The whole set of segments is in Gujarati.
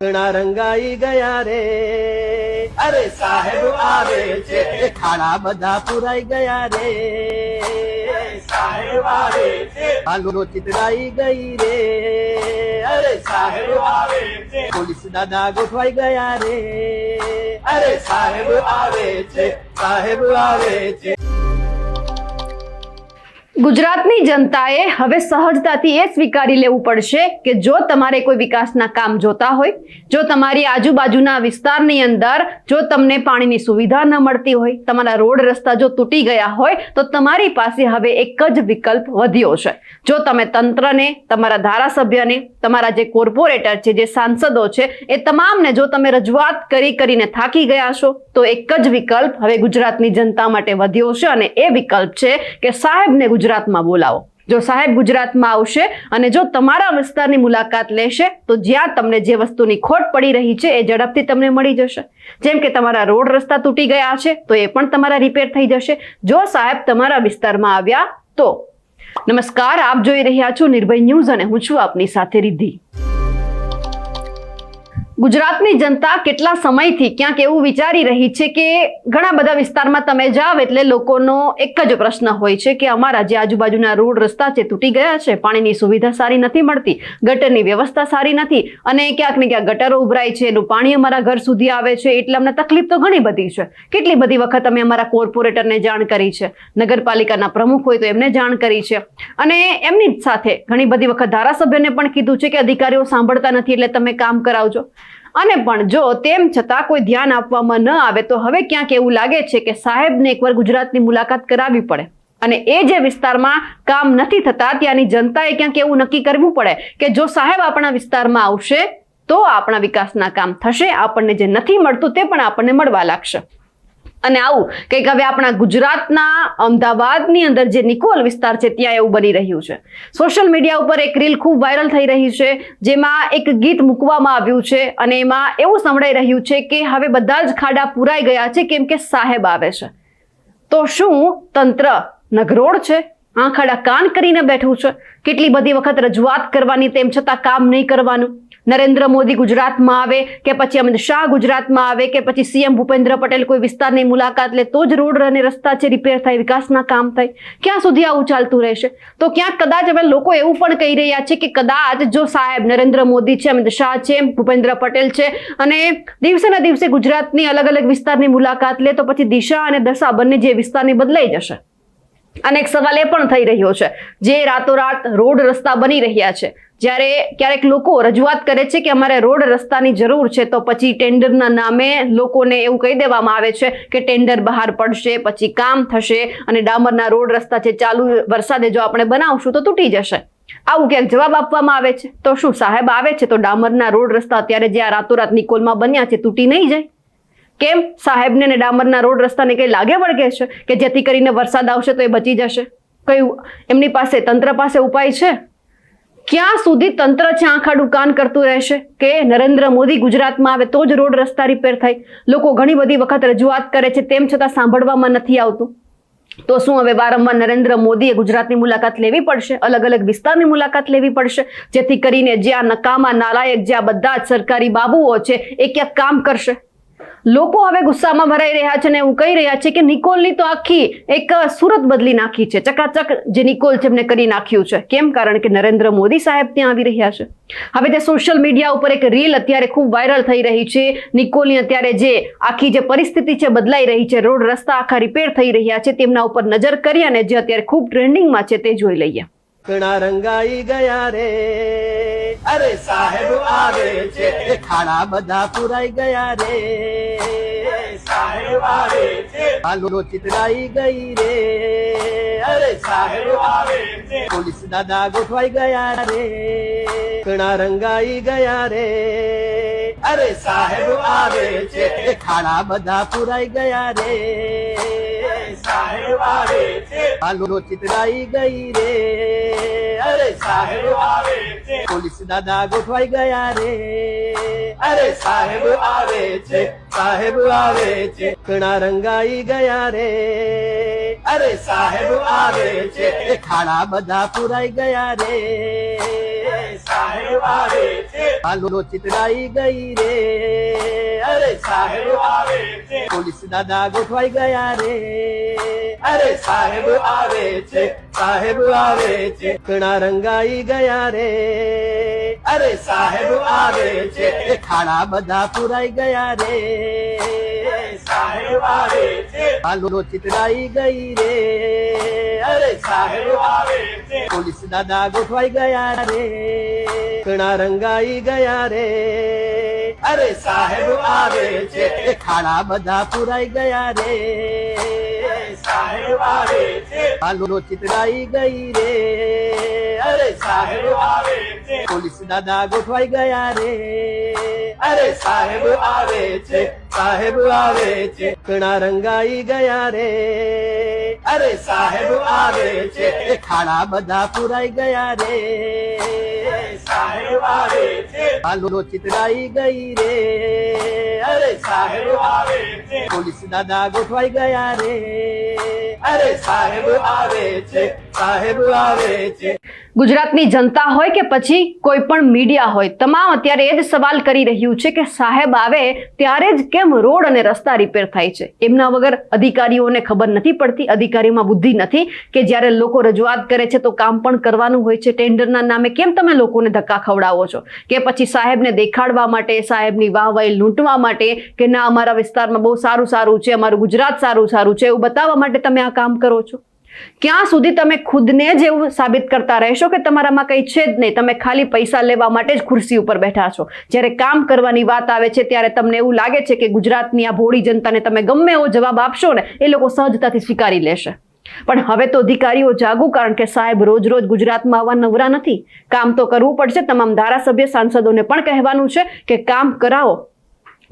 ઘણા રંગાઈ ગયા રે. અરે સાહેબ આવે છે. ખાડા બધા પુરાઈ ગયા રે. સાહેબ આવે છે. હાલો ચિતરાઈ ગઈ રે. અરે સાહેબ આવે છે. પોલીસ દાદા ગોઠવાઈ ગયા રે. અરે સાહેબ આવે છે. સાહેબ આવે છે. ગુજરાતની જનતાએ હવે સહજતાથી એ સ્વીકારી લેવું પડશે કે જો તમારે કોઈ વિકાસના કામ જોતા હોય, જો તમારી આજુબાજુના વિસ્તારની અંદર જો તમને પાણીની સુવિધા ન મળતી હોય, તમારા રોડ રસ્તા જો તૂટી ગયા હોય, તો તમારી પાસે હવે એક જ વિકલ્પ વધ્યો છે. જો તમે તંત્રને, તમારા ધારાસભ્યને, તમારા જે કોર્પોરેટર છે, જે સાંસદો છે, એ તમામને જો તમે રજૂઆત કરી કરીને થાકી ગયા છો, તો એક જ વિકલ્પ હવે ગુજરાતની જનતા માટે વધ્યો છે અને એ વિકલ્પ છે કે સાહેબને ગુજરાતમાં બોલાવો. જો સાહેબ ગુજરાતમાં આવશે અને જો તમારા વિસ્તારની મુલાકાત લેશે, તો જ્યાં તમને જે વસ્તુની ખોટ પડી રહી છે, એ ઝડપથી તમને મળી જશે. જેમ કે તમારા રોડ રસ્તા તૂટી ગયા છે, તો એ પણ તમારા રિપેર થઈ જશે. જો સાહેબ તમારા વિસ્તારમાં આવ્યા, તો નમસ્કાર, આપ જોઈ રહ્યા છો નિર્ભય ન્યૂઝ અને હું છું આપની સાથે રિદ્ધિ. ગુજરાતની જનતા કેટલા સમયથી ક્યાંક એવું વિચારી રહી છે કે ઘણા બધા વિસ્તારમાં તમે જાઓ એટલે લોકોનો એક જ પ્રશ્ન હોય છે કે અમારા જે આજુબાજુના રોડ રસ્તા છે તૂટી ગયા છે, પાણીની સુવિધા સારી નથી મળતી, ગટરની વ્યવસ્થા સારી નથી અને ક્યાંક ને ક્યાંક ગટરો ઉભરાય છે, એનું પાણી અમારા ઘર સુધી આવે છે, એટલે અમને તકલીફ તો ઘણી બધી છે. કેટલી બધી વખત અમે અમારા કોર્પોરેટરને જાણ કરી છે, નગરપાલિકાના પ્રમુખ હોય તો એમને જાણ કરી છે. અને એમની સાથે ઘણી બધી વખત ધારાસભ્યને પણ કીધું છે કે અધિકારીઓ સાંભળતા નથી એટલે તમે કામ કરાવજો. અને પણ જો તેમ છતાં કોઈ ધ્યાન આપવામાં ન આવે, તો હવે ક્યાંક એવું લાગે છે કે સાહેબને એકવાર ગુજરાતની મુલાકાત કરાવવી પડે. અને એ જે વિસ્તારમાં કામ નથી થતા, ત્યાંની જનતાએ ક્યાંક એવું નક્કી કરવું પડે કે જો સાહેબ આપણા વિસ્તારમાં આવશે, તો આપણા વિકાસના કામ થશે, આપણને જે નથી મળતું તે પણ આપણને મળવા લાગશે. અને આવું કંઈક હવે આપણા ગુજરાતના અમદાવાદની અંદર જે નિકોલ વિસ્તાર છે, ત્યાં એવું બની રહ્યું છે. સોશિયલ મીડિયા ઉપર એક રીલ ખૂબ વાયરલ થઈ રહી છે, જેમાં એક ગીત મૂકવામાં આવ્યું છે અને એમાં એવું સંભળાઈ રહ્યું છે કે હવે બધા જ ખાડા પુરાઈ ગયા છે, કેમ કે સાહેબ આવે છે. તો શું તંત્ર નગરોળ છે? આંખાડા કાન કરીને બેઠું છે. કેટલી બધી વખત રજૂઆત કરવાની તેમ છતાં કામ નહીં કરવાનું. નરેન્દ્ર મોદી ગુજરાતમાં આવે કે પછી અમિત શાહ ગુજરાતમાં આવે કે પછી સીએમ ભૂપેન્દ્ર પટેલ કોઈ વિસ્તારની મુલાકાત લે તો જ રોડ અને રસ્તા છે રિપેર થાય, વિકાસના કામ થાય. ક્યાં સુધી આવું ચાલતું રહેશે? તો ક્યાંક કદાચ હવે લોકો એવું પણ કહી રહ્યા છે કે કદાચ જો સાહેબ નરેન્દ્ર મોદી છે, અમિત શાહ છે, ભૂપેન્દ્ર પટેલ છે અને દિવસે ને દિવસે ગુજરાતની અલગ અલગ વિસ્તારની મુલાકાત લે તો પછી દિશા અને દશા બંને જે વિસ્તારની બદલાઈ જશે. અને એક સવાલ એ પણ થઈ રહ્યો છે. જે રાતોરાત રોડ રસ્તા બની રહ્યા છે. જ્યારે ક્યારેક લોકો રજૂઆત કરે છે કે અમારે રોડ રસ્તાની જરૂર છે, તો પછી ટેન્ડરના નામે લોકોને એવું કહી દેવામાં આવે છે કે ટેન્ડર બહાર પડશે, પછી કામ થશે અને ડામરના રોડ રસ્તા છે, ચાલુ વરસાદે જો આપણે બનાવશું તો તૂટી જશે. આવું ક્યાંક જવાબ આપવામાં આવે છે? તો શું સાહેબ આવે છે? તો ડામરના રોડ રસ્તા અત્યારે જે આ રાતોરાત નિકોલમાં બન્યા છે, તૂટી નહીં જાય? કેમ સાહેબને ને ડામરના રોડ રસ્તાને કંઈ લાગે વળગે છે? કે જેથી કરીને વરસાદ આવશે તો એ બચી જશે? કયું? એમની પાસે તંત્ર પાસે ઉપાય છે? ક્યાં સુધી તંત્ર છે આંખાડું કાન કરતું રહેશે? કે નરેન્દ્ર મોદી ગુજરાતમાં આવે તો જ રોડ રસ્તા રિપેર થાય? લોકો ઘણી બધી વખત રજૂઆત કરે છે, તેમ છતાં સાંભળવામાં નથી આવતું. તો શું હવે વારંવાર નરેન્દ્ર મોદીએ ગુજરાતની મુલાકાત લેવી પડશે? અલગ અલગ વિસ્તારની મુલાકાત લેવી પડશે? જેથી કરીને જ્યાં નકામા નાલાયક જ્યાં બધા જ સરકારી બાબુઓ છે, એ ક્યાંક કામ કરશે? લોકો હવે ગુસ્સામાં ભરાઈ રહ્યા છે અને એવું કહી રહ્યા છે કે નિકોલની તો આખી એક સુરત બદલી નાખી છે. ચકાચક જે નિકોલ છે એમને કરી નાખ્યું છે. કેમ? કારણ કે નરેન્દ્ર મોદી સાહેબ ત્યાં આવી રહ્યા છે. હવે તે સોશિયલ મીડિયા ઉપર એક રીલ અત્યારે ખૂબ વાયરલ થઈ રહી છે. નિકોલની અત્યારે જે આખી જે પરિસ્થિતિ છે બદલાઈ રહી છે. રોડ રસ્તા આખા રિપેર થઈ રહ્યા છે. તેમના ઉપર નજર કરી અને જે અત્યારે ખૂબ ટ્રેન્ડિંગમાં છે તે જોઈ લઈએ. રંગાઈ ગયા રે. અરે સાહેબ આવે છે. ખાડા બધા પુરાઈ ગયા રે. સાહેબ આવે છે. હાલો ચિતરાઈ ગઈ રે. અરે સાહેબ આવે છે. પોલીસ દાદા ગોઠવાઈ ગયા રે. ઘણા રંગાઈ ગયા રે. અરે સાહેબ આવે છે. ખાડા બધા પુરાઈ ગયા રે. હાલો ચિતરાઈ ગઈ રે, અરે સાહેબ આવે છે. પોલીસ દાદા ગોઠવાઈ ગયા રે, અરે સાહેબ આવે છે, સાહેબ આવે છે. ઘણા રંગાઈ ગયા રે, અરે સાહેબ આવે છે. ખાડા બધા પુરાઈ ગયા રે સાહેબ આવે છે હાલો ચિતરાઈ ગઈ રે. અરે સાહેબ આવે છે. પોલીસ દાદા ગોઠવાઈ ગયા રે. અરે સાહેબ આવે છે. સાહેબ આવે છે. કણા રંગાઈ ગયા રે. અરે સાહેબ આવે છે. ખાડા બધા પુરાઈ ગયા રે. સાહેબ આવે છે. હાલો ગઈ રે. અરે સાહેબ આવે છે. પોલીસ દાદા ગોઠવાઈ ગયા રે. ઘણા રંગાઈ ગયા રે અરે સાહેબ આવે છે એ ખાડા બધા પુરાઈ ગયા રે સાહેબ આવે છે હાલો ચિતરાઈ ગઈ રે અરે સાહેબ આવે છે પોલીસ દાદા ગોઠવાઈ ગયા રે અરે સાહેબ આવે છે સાહેબ આવે છે ઘણા રંગાઈ ગયા રે અરે સાહેબ આવે છે એ ખાડા બધા પુરાઈ હાલો ચિતરાઈ ગઈ રે. અરે સાહેબ આવે છે. પોલીસ દાદા ગોઠવાઈ ગયા રે. અરે સાહેબ આવે છે. સાહેબ આવે છે. ગુજરાતની જનતા હોય કે પછી કોઈ પણ મીડિયા હોય, તમામ અત્યારે એ જ સવાલ કરી રહ્યું છે કે સાહેબ આવે ત્યારે જ કેમ રોડ અને રસ્તા રિપેર થાય છે? એમના વગર અધિકારીઓને ખબર નથી પડતી, અધિકારીઓમાં બુદ્ધિ નથી કે જ્યારે લોકો રજૂઆત કરે છે તો કામ પણ કરવાનું હોય છે. ટેન્ડરના નામે કેમ તમે લોકોને ધક્કા ખવડાવો છો? કે પછી સાહેબને દેખાડવા માટે, સાહેબની વાહવાઈ લૂંટવા માટે કે ના, અમારા વિસ્તારમાં બહુ સારું સારું છે, અમારું ગુજરાત સારું સારું છે, એવું બતાવવા માટે તમે આ કામ કરો છો? ક્યાં સુધી તમે ખુદને જ એવું સાબિત કરતા રહેશો કે તમારામાં કંઈ છે જ નહીં? તમે ખાલી પૈસા લેવા માટે જ ખુરશી ઉપર બેઠા છો. જ્યારે કામ કરવાની વાત આવે છે ત્યારે તમને એવું લાગે છે કે ગુજરાતની આ ભોળી જનતાને તમે ગમે એવો જવાબ આપશો ને, એ લોકો સહજતાથી સ્વીકારી લેશે. પણ હવે તો અધિકારીઓ જાગું કારણ કે સાહેબ રોજ રોજ ગુજરાતમાં આવવા નવરા નથી. કામ તો કરવું પડશે. તમામ ધારાસભ્ય સાંસદોને પણ કહેવાનું છે કે કામ કરાવો.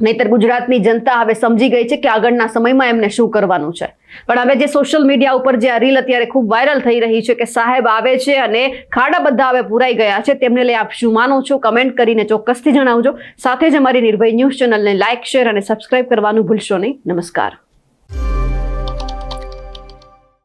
નહીતર ગુજરાતની જનતા હવે સમજી ગઈ છે કે આગળના સમયમાં એમને શું કરવાનું છે. પણ હવે જે સોશિયલ મીડિયા ઉપર જે આ રીલ અત્યારે ખૂબ વાયરલ થઈ રહી છે કે સાહેબ આવે છે અને ખાડા બધા હવે પુરાઈ ગયા છે, તેમને લઈ આપ શું માનો છો? કમેન્ટ કરીને ચોક્કસથી જણાવજો. સાથે જ અમારી નિર્ભય ન્યૂઝ ચેનલને લાઇક શેર અને સબસ્ક્રાઇબ કરવાનું ભૂલશો નહીં. નમસ્કાર.